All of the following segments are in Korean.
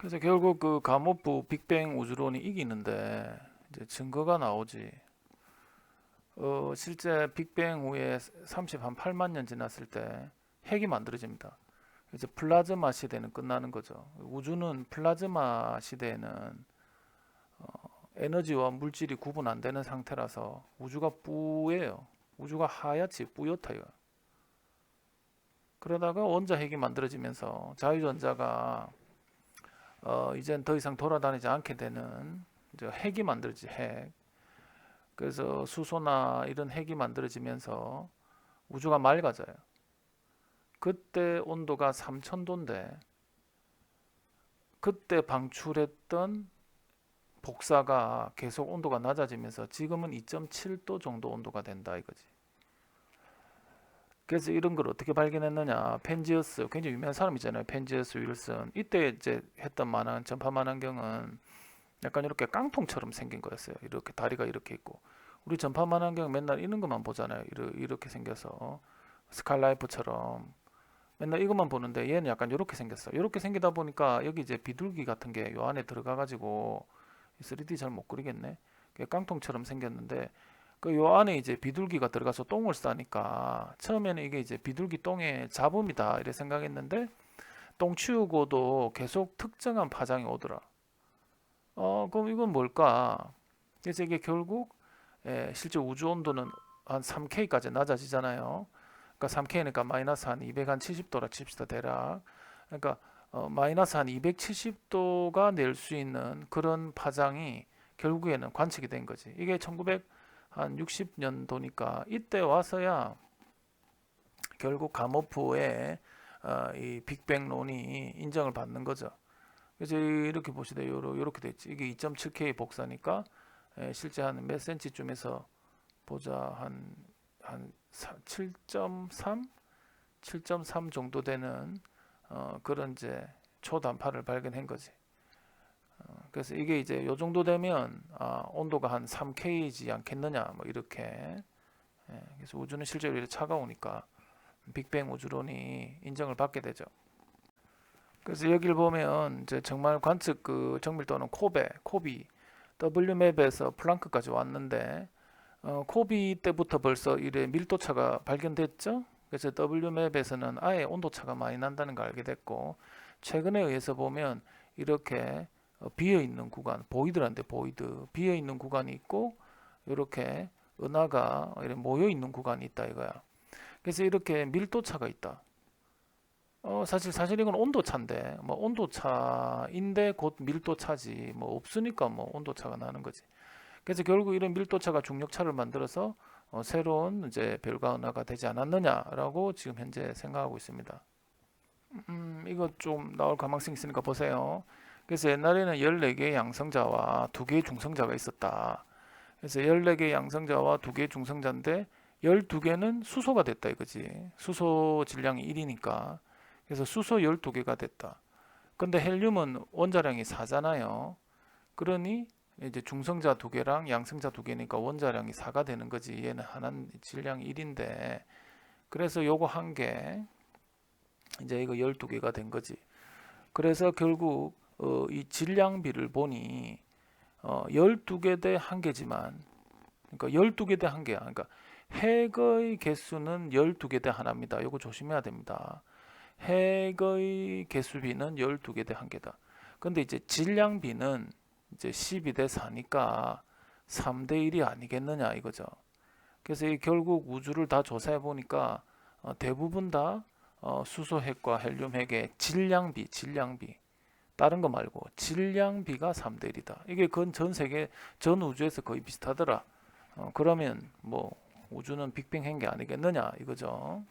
그래서 결국 그 가모프 빅뱅 우주론이 이기는데 이제 증거가 나오지. 어, 실제 빅뱅 후에 30 한 8만 년 지났을 때 핵이 만들어집니다. 이제 플라즈마 시대는 끝나는 거죠. 우주는 플라즈마 시대에는 어, 에너지와 물질이 구분 안 되는 상태라서 우주가 뿌예요. 우주가 하얗지 뿌옇아요. 그러다가 원자 핵이 만들어지면서 자유전자가 어, 이젠 더 이상 돌아다니지 않게 되는 핵이 만들어지 핵. 그래서 수소나 이런 핵이 만들어지면서 우주가 맑아져요. 그때 온도가 3000도인데 그때 방출했던 복사가 계속 온도가 낮아지면서 지금은 2.7도 정도 온도가 된다 이거지. 그래서 이런 걸 어떻게 발견했느냐? 펜지어스 굉장히 유명한 사람 있잖아요. 펜지어스 윌슨. 이때 이제 했던 만한 전파 만환경은 약간 이렇게 깡통처럼 생긴 거였어요. 이렇게 다리가 이렇게 있고 우리 전파 만환경 맨날 이런 것만 보잖아요. 이렇게 생겨서 스칼라이프처럼 맨날 이것만 보는데 얘는 약간 이렇게 생겼어. 이렇게 생기다 보니까 여기 이제 비둘기 같은 게 요 안에 들어가 가지고 3D 잘 못 그리겠네. 깡통처럼 생겼는데 그 요 안에 이제 비둘기가 들어가서 똥을 싸니까 처음에는 이게 이제 비둘기 똥의 잡음이다 이래 생각했는데 똥 치우고도 계속 특정한 파장이 오더라. 어 그럼 이건 뭘까? 그래서 이게 결국 예, 실제 우주 온도는 한 3K까지 낮아지잖아요. 그러니까 3K니까 마이너스 한 270도라 칩시다 대략. 그러니까 어, 마이너스 한 270도가 낼 수 있는 그런 파장이 결국에는 관측이 된 거지. 이게 1900 한 60년도니까 이때 와서야 결국 가모프의 어, 이 빅뱅론이 인정을 받는 거죠. 그래서 이렇게 보시다 요러 요렇게 됐지. 이게 2.7K 복사니까 에, 실제 한 몇 센치쯤에서 보자 한 한 7.3 7.3 정도 되는 어, 그런 이제 초단파를 발견한 거지. 어, 그래서 이게 이제 요 정도 되면 아, 온도가 한 3K이지 않겠느냐 뭐 이렇게 예, 그래서 우주는 실제로 이렇게 차가우니까 빅뱅 우주론이 인정을 받게 되죠. 그래서 여기를 보면 이제 정말 관측 그 정밀도는 코베, 코비, W맵에서 플랑크까지 왔는데 어, 코비 때부터 벌써 이래 밀도차가 발견됐죠. 그래서 W맵에서는 아예 온도차가 많이 난다는 걸 알게 됐고 최근에 의해서 보면 이렇게 어, 비어 있는 구간 보이드란데 보이드 비어 있는 구간이 있고 이렇게 은하가 모여 있는 구간이 있다 이거야. 그래서 이렇게 밀도 차가 있다. 어 사실 사실 이건 온도 차인데 뭐 온도 차인데 곧 밀도 차지 뭐 없으니까 뭐 온도 차가 나는 거지. 그래서 결국 이런 밀도 차가 중력 차를 만들어서 어, 새로운 이제 별과 은하가 되지 않았느냐라고 지금 현재 생각하고 있습니다. 음 이거 좀 나올 가능성이 있으니까 보세요. 그래서 옛날에는 14개의 양성자와 2개의 중성자가 있었다. 그래서 14개의 양성자와 2개의 중성자인데 12개는 수소가 됐다 이거지. 수소 질량이 1이니까. 그래서 수소 12개가 됐다. 근데 헬륨은 원자량이 4잖아요. 그러니 이제 중성자 2개랑 양성자 2개니까 원자량이 4가 되는 거지. 얘는 하나 질량이 1인데. 그래서 요거 한 개, 이제 이거 12개가 된 거지. 그래서 결국 어, 이 질량비를 보니 어, 12개 대 1개지만 그러니까 12개 대 1개야. 그러니까 핵의 개수는 12개 대 하나입니다. 이거 조심해야 됩니다. 핵의 개수비는 12개 대 1개다. 근데 이제 질량비는 이제 12 대 4니까 3 대 1이 아니겠느냐 이거죠. 그래서 이 결국 우주를 다 조사해 보니까 어, 대부분 다 어, 수소 핵과 헬륨 핵의 질량비, 질량비 다른 거 말고 질량비가 3대 1이다. 이게 건전 세계 전 우주에서 거의 비슷하더라. 어, 그러면 뭐 우주는 빅뱅 한 게 아니겠느냐 이거죠.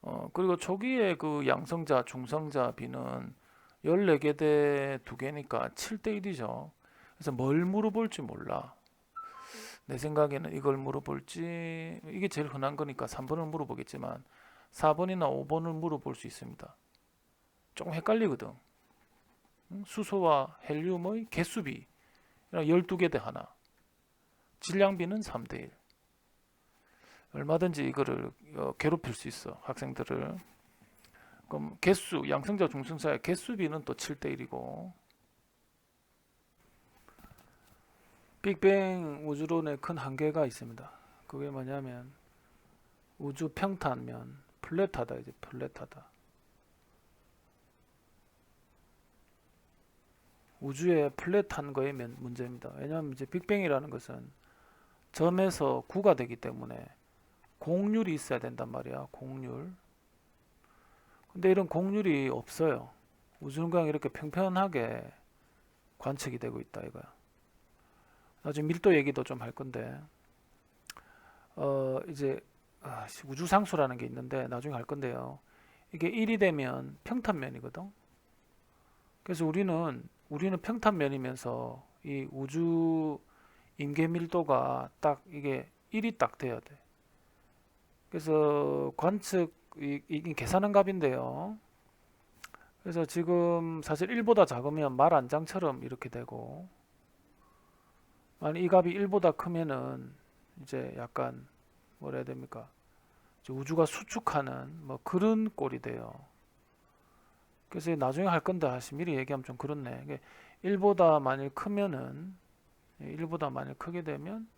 어, 그리고 초기에 그 양성자, 중성자 비는 14개 대 2개니까 7대 1이죠. 그래서 뭘 물어볼지 몰라. 내 생각에는 이걸 물어볼지 이게 제일 흔한 거니까 3번을 물어보겠지만 4번이나 5번을 물어볼 수 있습니다. 조금 헷갈리거든. 음, 수소와 헬륨의 개수비 12개 대 하나. 질량비는 3대 1. 얼마든지 이거를 어, 괴롭힐 수 있어 학생들을. 그럼 개수 양성자 중성자의 개수비는 또 7대 1이고 빅뱅 우주론의 큰 한계가 있습니다. 그게 뭐냐면 우주 평탄면 플랫하다 이제 플랫하다. 우주의 플랫한 거의 면- 문제입니다. 왜냐하면 이제 빅뱅이라는 것은 점에서 구가 되기 때문에 공률이 있어야 된단 말이야. 공률. 근데 이런 공률이 없어요. 우주는 이렇게 평평하게 관측이 되고 있다 이거야. 나중에 밀도 얘기도 좀 할 건데 어 이제 아, 씨, 우주상수라는 게 있는데 나중에 할 건데요. 이게 1이 되면 평탄면이거든. 그래서 우리는 우리는 평탄면이면서 이 우주 임계 밀도가 딱 이게 1이 딱 돼야 돼. 그래서 관측 이, 이 계산한 값인데요. 그래서 지금 사실 1보다 작으면 말 안장처럼 이렇게 되고 만약 이 값이 1보다 크면은 이제 약간 뭐라 해야 됩니까? 우주가 수축하는 뭐 그런 꼴이 돼요. 그래서 나중에 할 건데 사실 미리 얘기하면 좀 그렇네. 이게 1보다 만일 크면은 1보다 만일 크게 되면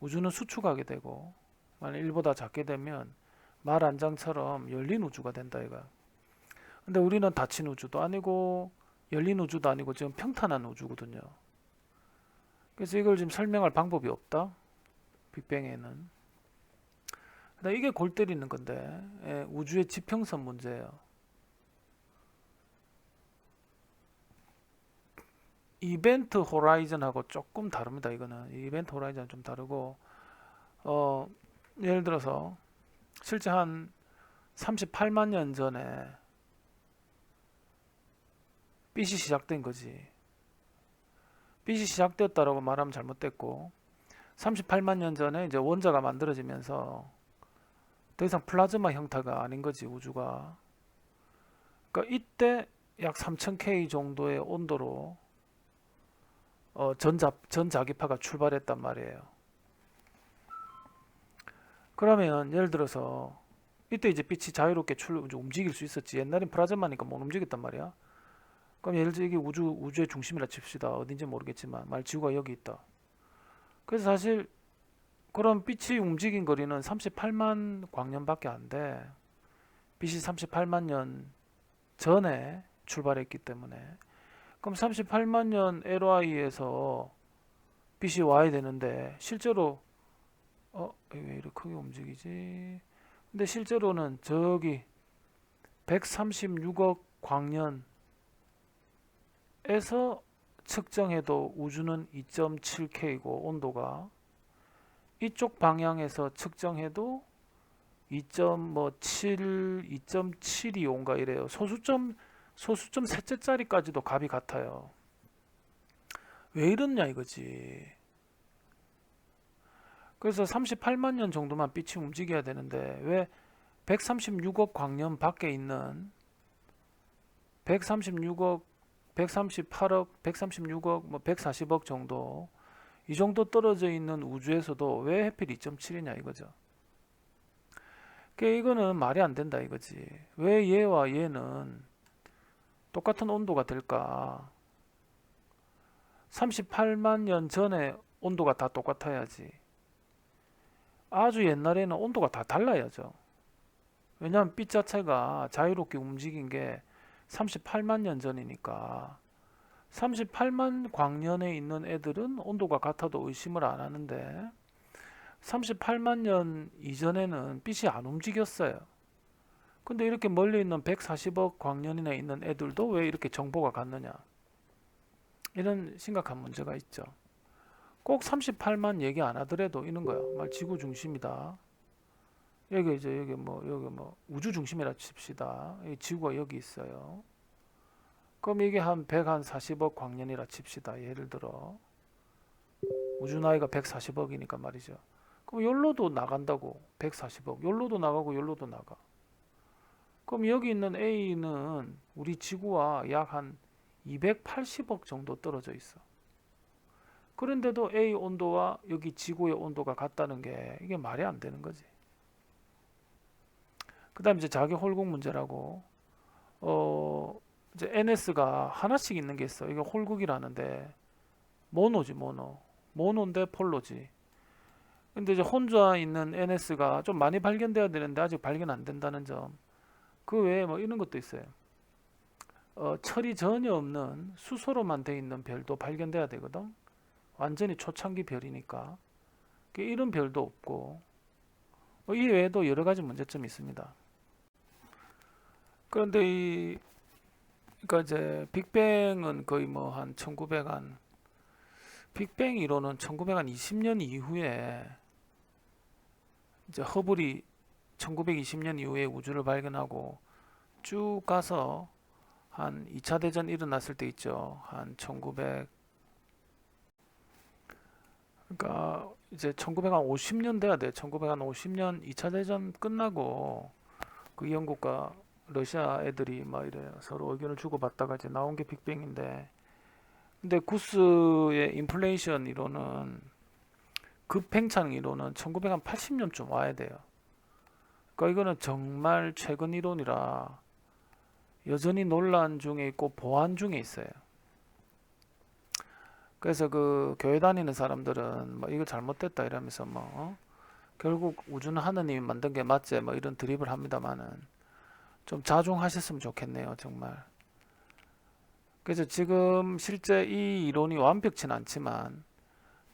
우주는 수축하게 되고 만약 1보다 작게 되면 말안장처럼 열린 우주가 된다 이거야. 근데 우리는 닫힌 우주도 아니고 열린 우주도 아니고 지금 평탄한 우주거든요. 그래서 이걸 지금 설명할 방법이 없다. 빅뱅에는. 그다음 이게 골 때리는 건데 예, 우주의 지평선 문제예요. 이벤트 호라이즌하고 조금 다릅니다. 이거는 이벤트 호라이즌은 좀 다르고 어 예를 들어서 실제 한 38만 년 전에 빛이 시작된 거지. 빛이 시작됐다라고 말하면 잘못됐고 38만 년 전에 이제 원자가 만들어지면서 더 이상 플라즈마 형태가 아닌 거지 우주가. 그러니까 이때 약 3000K 정도의 온도로 어, 전자 전자기파가 출발했단 말이에요. 그러면 예를 들어서 이때 이제 빛이 자유롭게 출 움직일 수 있었지. 옛날엔 플라즈마니까 못 움직였단 말이야. 그럼 예를 들어 이게 우주 우주의 중심이라 칩시다. 어딘지 모르겠지만 말 지구가 여기 있다. 그래서 사실 그런 빛이 움직인 거리는 38만 광년밖에 안 돼. 빛이 38만 년 전에 출발했기 때문에 그럼 38만 년 LY에서 빛이 와야 되는데 실제로 어, 왜 이렇게 크게 움직이지? 근데 실제로는 저기 136억 광년에서 측정해도 우주는 2.7K고 온도가 이쪽 방향에서 측정해도 2.7, 2.725인가 이래요. 소수점 소수점 셋째짜리까지도 값이 같아요. 왜 이렇냐 이거지. 그래서 38만 년 정도만 빛이 움직여야 되는데 왜 136억 광년 밖에 있는 136억, 138억, 136억, 뭐 140억 정도 이 정도 떨어져 있는 우주에서도 왜 해필 2.7이냐 이거죠. 그러니까 이거는 말이 안 된다 이거지. 왜 얘와 얘는 똑같은 온도가 될까? 38만 년 전에 온도가 다 똑같아야지. 아주 옛날에는 온도가 다 달라야죠. 왜냐하면 빛 자체가 자유롭게 움직인 게 38만 년 전이니까 38만 광년에 있는 애들은 온도가 같아도 의심을 안 하는데 38만 년 이전에는 빛이 안 움직였어요. 근데 이렇게 멀리 있는 140억 광년이나 있는 애들도 왜 이렇게 정보가 같느냐? 이런 심각한 문제가 있죠. 꼭 38만 얘기 안 하더라도 이런 거야. 말 지구 중심이다. 여기 이제 여기 뭐 여기 뭐 우주 중심이라 칩시다. 이 지구가 여기 있어요. 그럼 이게 한 140억 광년이라 칩시다. 예를 들어 우주 나이가 140억이니까 말이죠. 그럼 열로도 나간다고 140억. 열로도 나가고 열로도 나가. 그럼 여기 있는 A는 우리 지구와 약 한 280억 정도 떨어져 있어. 그런데도 A 온도와 여기 지구의 온도가 같다는 게 이게 말이 안 되는 거지. 그 다음 이제 자기 홀공 문제라고 어 이제 NS가 하나씩 있는 게 있어. 이게 홀국이라는데 모노지 모노. 모노인데 폴로지. 근데 이제 혼자 있는 NS가 좀 많이 발견돼야 되는데 아직 발견 안 된다는 점. 그 외에 뭐 이런 것도 있어요. 어, 철이 전혀 없는 수소로만 돼 있는 별도 발견돼야 되거든. 완전히 초창기 별이니까. 그 이런 별도 없고. 뭐 이 외에도 여러 가지 문제점이 있습니다. 그런데 이 그러니까 이제 빅뱅은 거의 뭐 한 1900한 빅뱅 이론은 1900한 20년 이후에 이제 허블이 1920년 이후에 우주를 발견하고 쭉 가서 한 2차 대전 일어났을 때 있죠. 한 1900 그러니까 이제 1950년 돼야 돼. 1950년 2차 대전 끝나고 그 영국과 러시아 애들이 막 이래 서로 의견을 주고받다가 이제 나온 게 빅뱅인데 근데 구스의 인플레이션 이론은 급팽창 이론은 1980년쯤 와야 돼요. 그러니까 이거는 정말 최근 이론이라 여전히 논란 중에 있고 보완 중에 있어요. 그래서 그 교회 다니는 사람들은 뭐 이거 잘못됐다 이러면서 뭐 어? 결국 우주는 하느님이 만든 게 맞지 뭐 이런 드립을 합니다만은 좀 자중하셨으면 좋겠네요 정말. 그래서 지금 실제 이 이론이 완벽치는 않지만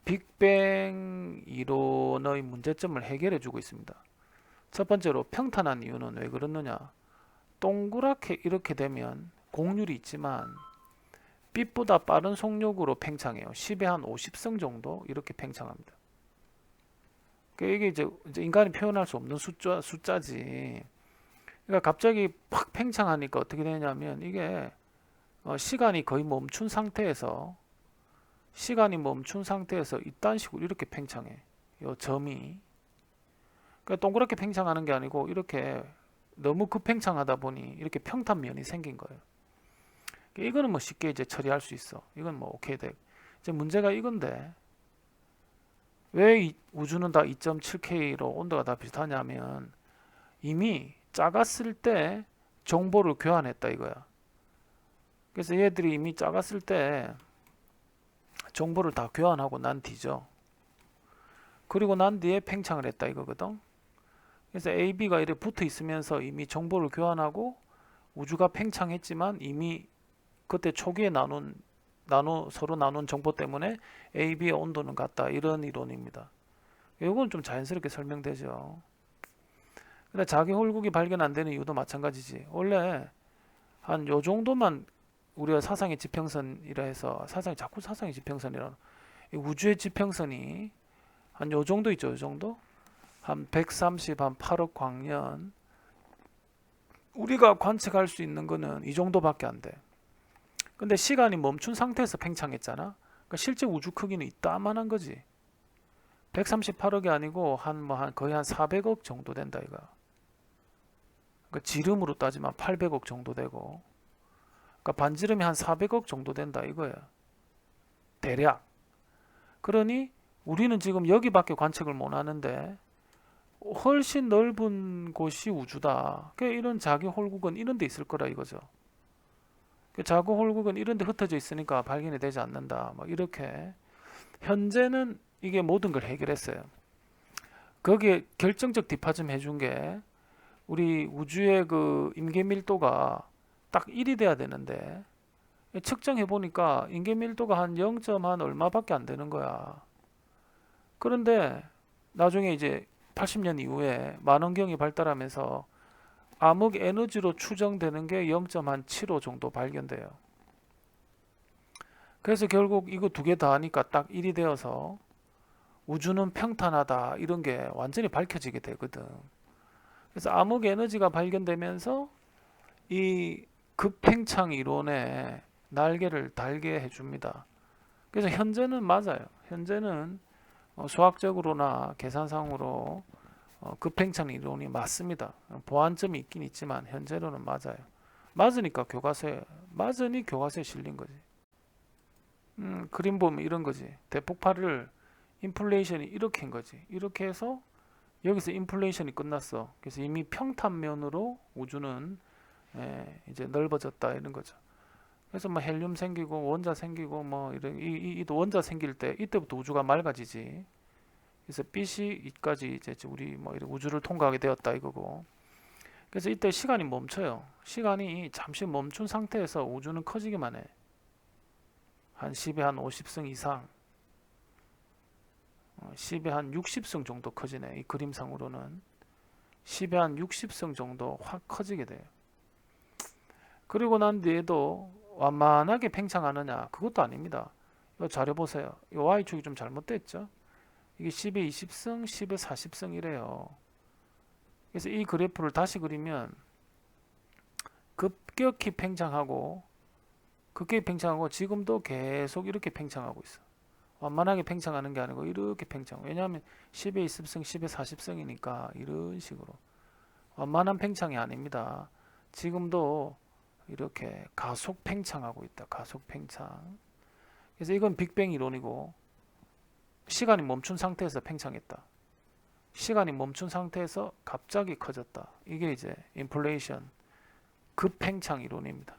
빅뱅 이론의 문제점을 해결해 주고 있습니다. 첫 번째로 평탄한 이유는 왜 그렇느냐? 동그랗게 이렇게 되면 곡률이 있지만 빛보다 빠른 속력으로 팽창해요. 10에 한 50성 정도 이렇게 팽창합니다. 그러니까 이게 이제, 이제 인간이 표현할 수 없는 숫자 숫자지. 그러니까 갑자기 팍 팽창하니까 어떻게 되냐면 이게 어, 시간이 거의 멈춘 상태에서 시간이 멈춘 상태에서 이딴 식으로 이렇게 팽창해. 요 점이 그러니까 동그랗게 팽창하는 게 아니고 이렇게 너무 급팽창하다 보니 이렇게 평탄면이 생긴 거예요. 그러니까 이거는 뭐 쉽게 이제 처리할 수 있어. 이건 뭐 오케이 돼. 이제 문제가 이건데 왜이 우주는 다 2.7K로 온도가 다 비슷하냐면 이미 작았을 때 정보를 교환했다 이거야. 그래서 얘들이 이미 작았을 때 정보를 다 교환하고 난 뒤죠. 그리고 난 뒤에 팽창을 했다 이거거든. 그래서 A, B가 이렇게 붙어 있으면서 이미 정보를 교환하고 우주가 팽창했지만 이미 그때 초기에 나눈 나누 서로 나눈 정보 때문에 A, B의 온도는 같다 이런 이론입니다. 이건 좀 자연스럽게 설명되죠. 근데 자기 홀국이 발견 안 되는 이유도 마찬가지지. 원래 한 요 정도만 우리가 사상의 지평선이라 해서 사상이 자꾸 사상의 지평선이라 이 우주의 지평선이 한 요 정도 있죠. 요 정도? 한 130, 한 8억 광년 우리가 관측할 수 있는 거는 이 정도밖에 안 돼. 근데 시간이 멈춘 상태에서 팽창했잖아. 그러니까 실제 우주 크기는 이따만한 거지. 138억이 아니고 한 뭐 한 거의 한 400억 정도 된다 이거. 그러니까 지름으로 따지면 800억 정도 되고. 그러니까 반지름이 한 400억 정도 된다 이거야. 대략. 그러니 우리는 지금 여기밖에 관측을 못 하는데 훨씬 넓은 곳이 우주다. 그 이런 자기 홀국은 이런 데 있을 거라 이거죠. 그 자기 홀국은 이런 데 흩어져 있으니까 발견이 되지 않는다. 막 이렇게 현재는 이게 모든 걸 해결했어요. 거기에 결정적 뒷받침 해준 게 우리 우주의 그 임계 밀도가 딱 1이 돼야 되는데 측정해 보니까 임계 밀도가 한 0.한 얼마밖에 안 되는 거야. 그런데 나중에 이제 80년 이후에 만원경이 발달하면서 암흑 에너지로 추정되는 게 0.75 정도 발견돼요. 그래서 결국 이거 두 개 다 하니까 딱 1이 되어서 우주는 평탄하다 이런 게 완전히 밝혀지게 되거든. 그래서 암흑 에너지가 발견되면서 이 급팽창 이론에 날개를 달게 해줍니다. 그래서 현재는 맞아요. 현재는 어, 수학적으로나 계산상으로 어, 급팽창 이론이 맞습니다. 보완점이 있긴 있지만 현재로는 맞아요. 맞으니까 교과서에 맞으니 교과서에 실린 거지. 음, 그림 보면 이런 거지. 대폭발을 인플레이션이 이렇게 한 거지. 이렇게 해서 여기서 인플레이션이 끝났어. 그래서 이미 평탄면으로 우주는 예, 이제 넓어졌다 이런 거죠. 그래서 뭐 헬륨 생기고 원자 생기고 뭐 이런 이, 이, 이 원자 생길 때 이때부터 우주가 맑아지지. 그래서 빛이 이까지 이제 우리 뭐 이런 우주를 통과하게 되었다 이거고. 그래서 이때 시간이 멈춰요. 시간이 잠시 멈춘 상태에서 우주는 커지기만 해. 한 10의 한 50승 이상. 어, 10의 한 60승 정도 커지네. 이 그림상으로는 10의 한 60승 정도 확 커지게 돼요. 그리고 난 뒤에도 완만하게 팽창하느냐? 그것도 아닙니다. 이 자료 보세요. 이 y축이 좀 잘못됐죠? 이게 10의 20승, 10의 40승 이래요. 그래서 이 그래프를 다시 그리면 급격히 팽창하고 급격히 팽창하고 지금도 계속 이렇게 팽창하고 있어. 완만하게 팽창하는 게 아니고 이렇게 팽창. 왜냐하면 10의 20승, 10의 40승이니까 이런 식으로 완만한 팽창이 아닙니다. 지금도 이렇게 가속 팽창하고 있다. 가속 팽창. 그래서 이건 빅뱅 이론이고 시간이 멈춘 상태에서 팽창했다. 시간이 멈춘 상태에서 갑자기 커졌다. 이게 이제 인플레이션 급팽창 이론입니다.